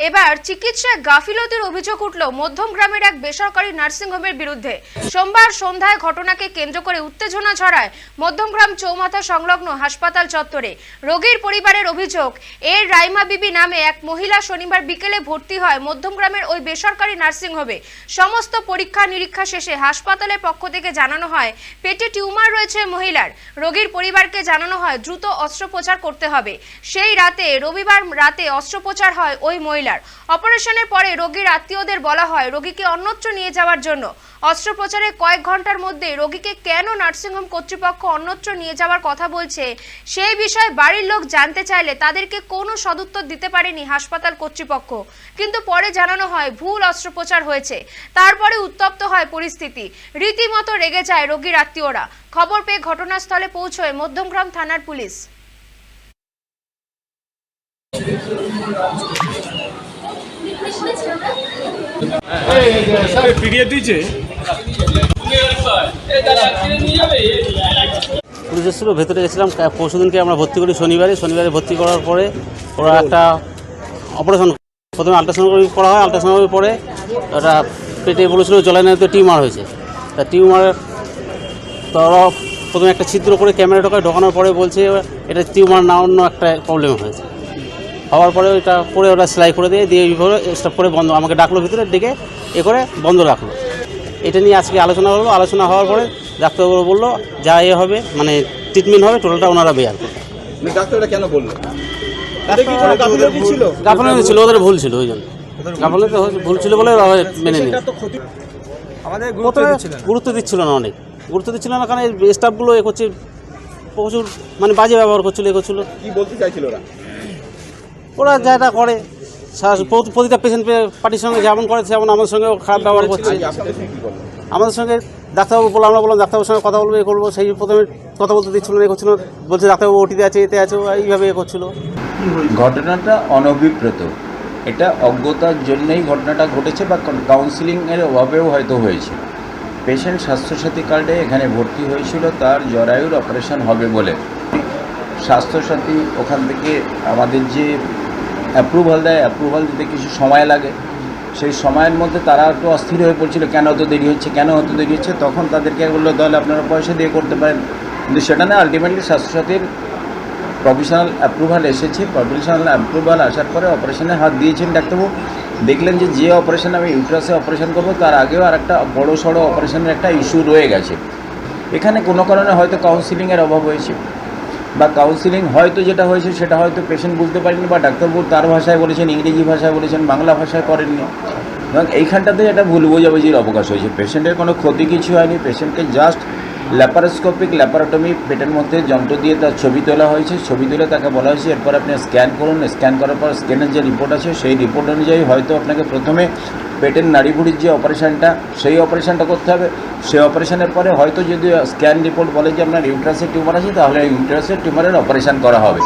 এবার চিকিৎসায় গাফিলতির অভিযোগ উঠল মধ্যম গ্রামের এক বেসরকারি নার্সিংহোমের বিরুদ্ধে। সোমবার সন্ধ্যায় ঘটনাকে কেন্দ্র করে উত্তেজনা ছড়ায় মধ্যমগ্রাম চৌমাথা সংলগ্ন হাসপাতাল চত্বরে। রোগীর পরিবারের অভিযোগ, এর রাইমা বিবি নামে এক মহিলা শনিবার বিকেলে ভর্তি হয় মধ্যমগ্রামের ওই বেসরকারি নার্সিংহোমে সমস্ত পরীক্ষা নিরীক্ষা শেষে হাসপাতালের পক্ষ থেকে জানানো হয়, পেটে টিউমার রয়েছে মহিলার। রোগীর পরিবারকে জানানো হয়, দ্রুত অস্ত্রোপচার করতে হবে। সেই রাতে, রবিবার রাতে অস্ত্রোপচার হয় ওই মহিলার অপারেশনের পরে রোগীর আত্মীয়দের বলা হয়, রোগীকে অন্যত্র নিয়ে যাওয়ার জন্য। অস্ত্রোপচারের কয়েক ঘণ্টার মধ্যে রোগীকে কেন নার্সিংহোম কর্তৃপক্ষ অন্যত্র নিয়ে যাওয়ার কথা বলছে, সেই বিষয়ে বাড়ির লোক জানতে চাইলে তাদেরকে কোনো সদুত্তর দিতে পারেনি হাসপাতাল কর্তৃপক্ষ। কিন্তু পরে জানানো হয়, ভুল অস্ত্রোপচার হয়েছে। তারপরে উত্তপ্ত হয় পরিস্থিতি। রীতিমতো রেগে যায় রোগীর আত্মীয়রা। খবর পেয়ে ঘটনাস্থলে পৌঁছয় মধ্যমগ্রাম থানার পুলিশ। পুলিশ এসেছিল, ভেতরে গেছিলাম। পরশু দিনকে আমরা ভর্তি করি শনিবারে। শনিবারে ভর্তি করার পরে ওরা একটা অপারেশন প্রথমে আলট্রাসাউন্ড করা হয় আলট্রাসাউন্ডের পরে ওটা পেটে বলেছিল জলাইনাতে টিউমার হয়েছে। তা টিউমার তো প্রথমে একটা ছিদ্র করে ক্যামেরা ঢোকায়, ঢোকানোর পরে বলছে, এটা টিউমার না, অন্য একটা প্রবলেম হয়েছে। হওয়ার পরে ওইটা করে ওটা সেলাই করে দিয়ে দিয়ে এইভাবে স্টপ করে বন্ধ আমাকে ডাকলো ভিতরে ডেকে এ করে বন্ধ রাখল। এটা নিয়ে আজকে আলোচনা হলো আলোচনা হওয়ার পরে ডাক্তারবাবু বলল যা এ হবে মানে ট্রিটমেন্ট হবে টোটালটা ওনারা বেয়ার করবে। ডাক্তারটা কেন বলল? গাফলানি ছিল? ওদের ভুল ছিল ওই জন্য। গাফলানি ভুল ছিল বলে মেনে নিল আমাদের গুরুত্ব দিচ্ছিল না অনেক। গুরুত্ব দিচ্ছিল না কারণ এই স্টাফগুলো এ করছে প্রচুর মানে বাজে ব্যবহার করছিল এ করছিল। কি বলতে চাইছিল ওরা? ওরা যেটা করে। প্রতিটা পেশেন্ট পার্টির সঙ্গে যেমন করে তেমন আমাদের সঙ্গেও খারাপ ব্যবহার করছে। সঙ্গে আমাদের সঙ্গে ডাক্তারবাবু বললাম আমরা বললাম ডাক্তারবাবুর সঙ্গে কথা বলব এ করব। সেই প্রথমে কথা বলতে দিচ্ছিল না এ করছিল বলছে ডাক্তারবাবু ওটিতে আছে এতে আছে। এইভাবে এ করছিল। ঘটনাটা অনভিপ্রেত। এটা অজ্ঞতার জন্যই ঘটনাটা ঘটেছে বা কাউন্সিলিংয়ের অভাবেও হয়তো হয়েছে। পেশেন্ট স্বাস্থ্যসাথী কার্ডে এখানে ভর্তি হয়েছিল তার জরায়ুর অপারেশন হবে বলে। স্বাস্থ্যসাথী ওখান থেকে আমাদের যে অ্যাপ্রুভাল দেয় অ্যাপ্রুভাল দিতে কিছু সময় লাগে। সেই সময়ের মধ্যে তারা একটু অস্থির হয়ে পড়ছিল, কেন অত দেরি হচ্ছে, কেন অত দেরি হচ্ছে, তখন তাদেরকে বলল, তাহলে আপনারা পয়সা দিয়ে করতে পারেন। কিন্তু সেটা না আলটিমেটলি স্বাস্থ্যসাথীর প্রফেশনাল অ্যাপ্রুভাল এসেছে। প্রফেশনাল অ্যাপ্রুভাল আসার পরে অপারেশনে হাত দিয়েছেন ডাক্তারবাবু। দেখলেন যে যে অপারেশন আমি ইউট্রাসে অপারেশন করব, তার আগেও আর একটা বড়ো সড়ো অপারেশনের একটা ইস্যু রয়ে গেছে। এখানে কোনো কারণে হয়তো কাউন্সিলিংয়ের অভাব হয়েছে। বা কাউন্সিলিং হয়তো যেটা হয়েছে সেটা হয়তো পেশেন্ট বুঝতে পারেনি বা ডাক্তারবাবু তার ভাষায় বলেছেন, ইংরেজি ভাষায় বলেছেন, বাংলা ভাষায় করেননি। এবং এইখানটাতে একটা ভুল বোঝাবুঝির অবকাশ হয়েছে। পেশেন্টের কোনো ক্ষতি কিছু হয়নি। পেশেন্টকে জাস্ট ল্যাপারোস্কোপিক ল্যাপারোটমি পেটের মধ্যে যন্ত্র দিয়ে তার ছবি তোলা হয়েছে। ছবি তুলে তাকে বলা হয়েছে, এরপর আপনি স্ক্যান করুন। স্ক্যান করার পর স্ক্যানের যে রিপোর্ট আছে, সেই রিপোর্ট অনুযায়ী হয়তো আপনাকে প্রথমে পেটের নাড়িভুড়ির যে অপারেশানটা, সেই অপারেশানটা করতে হবে। সেই অপারেশানের পরে হয়তো যদি স্ক্যান রিপোর্ট বলে যে আপনার ইউট্রাসের টিউমার আছে, তাহলে ইউট্রাসের টিউমারের অপারেশান করা হবে।